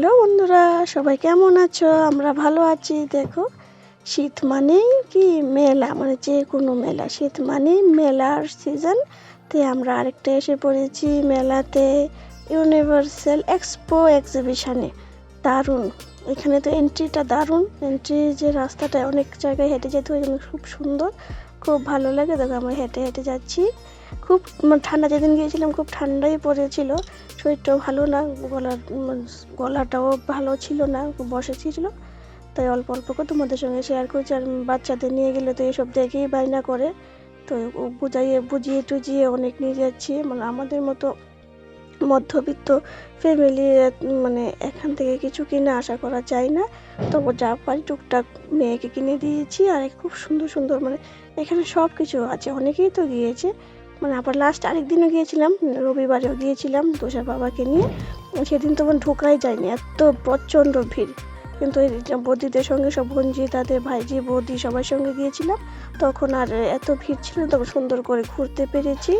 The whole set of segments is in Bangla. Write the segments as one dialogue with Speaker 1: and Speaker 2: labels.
Speaker 1: হ্যালো বন্ধুরা, সবাই কেমন আছো? আমরা ভালো আছি। দেখো, শীত মানেই কি মেলা? মানে যে কোনো মেলা। শীত মানেই মেলার সিজন তে আমরা আরেকটা এসে পড়েছি মেলাতে ইউনিভার্সাল এক্সপো এক্সিবিশনে দারুণ। এখানে তো এন্ট্রিটা দারুণ। এন্ট্রি যে রাস্তাটা অনেক জায়গায় হেঁটে যেতে হয় খুব সুন্দর। খুব ভালো লাগে। দেখো, আমরা হেঁটে হেঁটে যাচ্ছি। খুব ঠান্ডা, যেদিন গিয়েছিলাম, খুব ঠান্ডাই পড়েছিল। শরীরটাও ভালো না, গলার গলাটাও ভালো ছিল না বসেছিল তাই অল্প অল্প করে তোমাদের সঙ্গে শেয়ার করছি। আর বাচ্চাদের নিয়ে গেলে তো এসব দেখেই বায়না করে। তো বুঝাইয়ে, বুঝিয়ে টুজিয়ে অনেক নিয়ে যাচ্ছি। মানে আমাদের মতো মধ্যবিত্ত ফ্যামিলি মানে এখান থেকে কিছু কিনে আশা করা যায় না। তবু যা পারি টুকটাক মেয়েকে কিনে দিয়েছি। আর খুব সুন্দর সুন্দর মানে এখানে সব কিছু আছে। অনেকেই তো গিয়েছে। মানে আবার লাস্ট আরেকদিনও গিয়েছিলাম, রবিবারেও গিয়েছিলাম তুষার বাবাকে নিয়ে। সেদিন তো মানে ঢোকাই যায়নি, এত প্রচণ্ড ভিড়। কিন্তু বৌদিদের সঙ্গে সব ভঞ্জি তাদের ভাইজি, বৌদি সবার সঙ্গে গিয়েছিলাম। তখন আর এত ভিড় ছিল তখন সুন্দর করে ঘুরতে পেরেছি।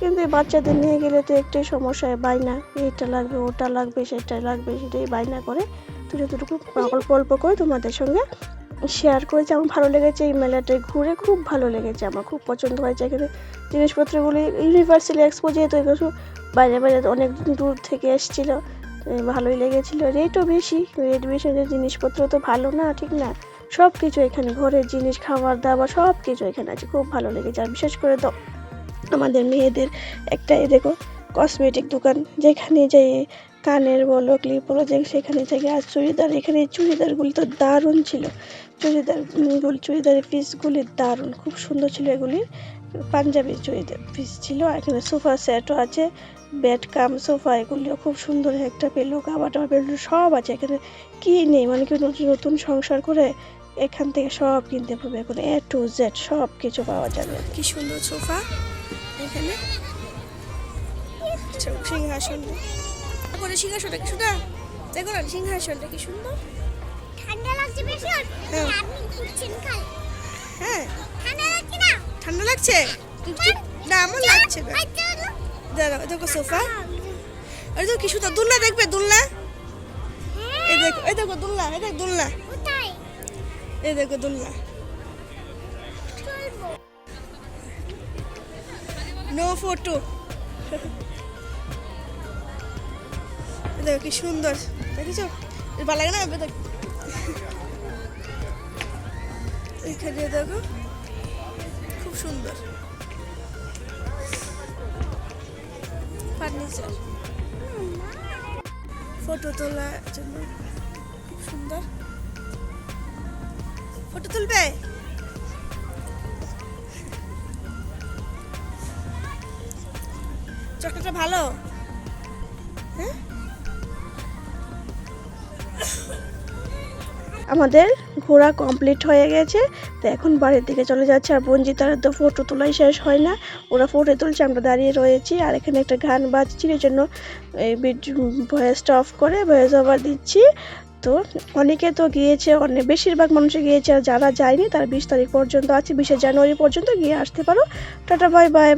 Speaker 1: কিন্তু এই বাচ্চাদের নিয়ে গেলে তো একটাই সমস্যা হয় বায়না, এইটা লাগবে, ওটা লাগবে, সেটা লাগবে, সেটাই বায়না করে। তো যতটুকু অল্প অল্প করে তোমাদের সঙ্গে শেয়ার করেছে আমার ভালো লেগেছে এই মেলাটায় ঘুরে খুব ভালো লেগেছে, আমার খুব পছন্দ হয়েছে। এখানে জিনিসপত্রগুলি ইউনিভার্সাল এক্সপো যেহেতু এগুলো বাইরে বাইরে অনেক দূর থেকে এসেছিল ভালোই লেগেছিলো। রেটও বেশি রেট বেশি জিনিসপত্র তো ভালো না, ঠিক না? সব কিছু এখানে, ঘরের জিনিস, খাবার দাবার সব কিছু এখানে আছে, খুব ভালো লেগেছে। আর বিশেষ করে তো আমাদের মেয়েদের একটা, এই দেখো কসমেটিক দোকান, যেখানে যে কানের বলো, ক্লিপ বলো, যে সেখানে থেকে আর চুড়িদার, এখানে চুড়িদারগুলি তো দারুণ ছিল। চুড়িদার চুড়িদারের পিসগুলি দারুণ, খুব সুন্দর ছিল এগুলি পাঞ্জাবি চুড়িদার পিস ছিল, আর এখানে সোফা সেটও আছে বেড কাম সোফা, এগুলিও খুব সুন্দর একটা পেল কাবার টাবার পেল সব আছে। এখানে কি নেই মানে কি নতুন নতুন সংসার করে এখান থেকে সব কিনতে পারবে। এখন এ টু জেড সব কিছু পাওয়া যাবে। কি সুন্দর সোফা, এখানে। সিংহাসন করে সিংহাসনটা কি সুন্দর? দেখো না সিংহাসনটা কি সুন্দর?
Speaker 2: ঠান্ডা লাগছে বেশি
Speaker 1: হ্যাঁ।
Speaker 2: আপনি ঘুরছেন খাল
Speaker 1: হ্যাঁ।
Speaker 2: ঠান্ডা লাগছে না?
Speaker 1: ঠান্ডা লাগছে? না আমার লাগছে না।
Speaker 2: আর
Speaker 1: দাঁড়াও দেখো সোফা। আর দেখো কি সুন্দর। দুলনা দেখবে দুলনা? এই দেখো এই দেখো দুলনা এই দেখো দুলনা। এই দেখো দুলনা। নো ফটো দেখো কি সুন্দর। দেখেছ? ভালো লাগে না? দেখো। এখানে দেখো। খুব সুন্দর। ফার্নিচার। ফটো তোলার জন্য খুব সুন্দর। ফটো তুলবে? চকলেটটা ভালো? হ্যাঁ? আমাদের ঘোরা কমপ্লিট হয়ে গেছে। তো এখন বাড়ির দিকে চলে যাচ্ছে আর বঞ্জিতার তো ফটো তোলাই শেষ হয় না। ওরা ফটো তুলছে, আমরা দাঁড়িয়ে রয়েছি আর এখানে একটা গান বাজছিল এই জন্য এই ভয়েসটা অফ করে ভয়েস ওভার দিচ্ছি। তো অনেকে তো গিয়েছে অনেক বেশিরভাগ মানুষ গিয়েছে আর যারা যায়নি, তারা বিশ তারিখ পর্যন্ত আছে, বিশে জানুয়ারি পর্যন্ত গিয়ে আসতে পারো। Tata bye bye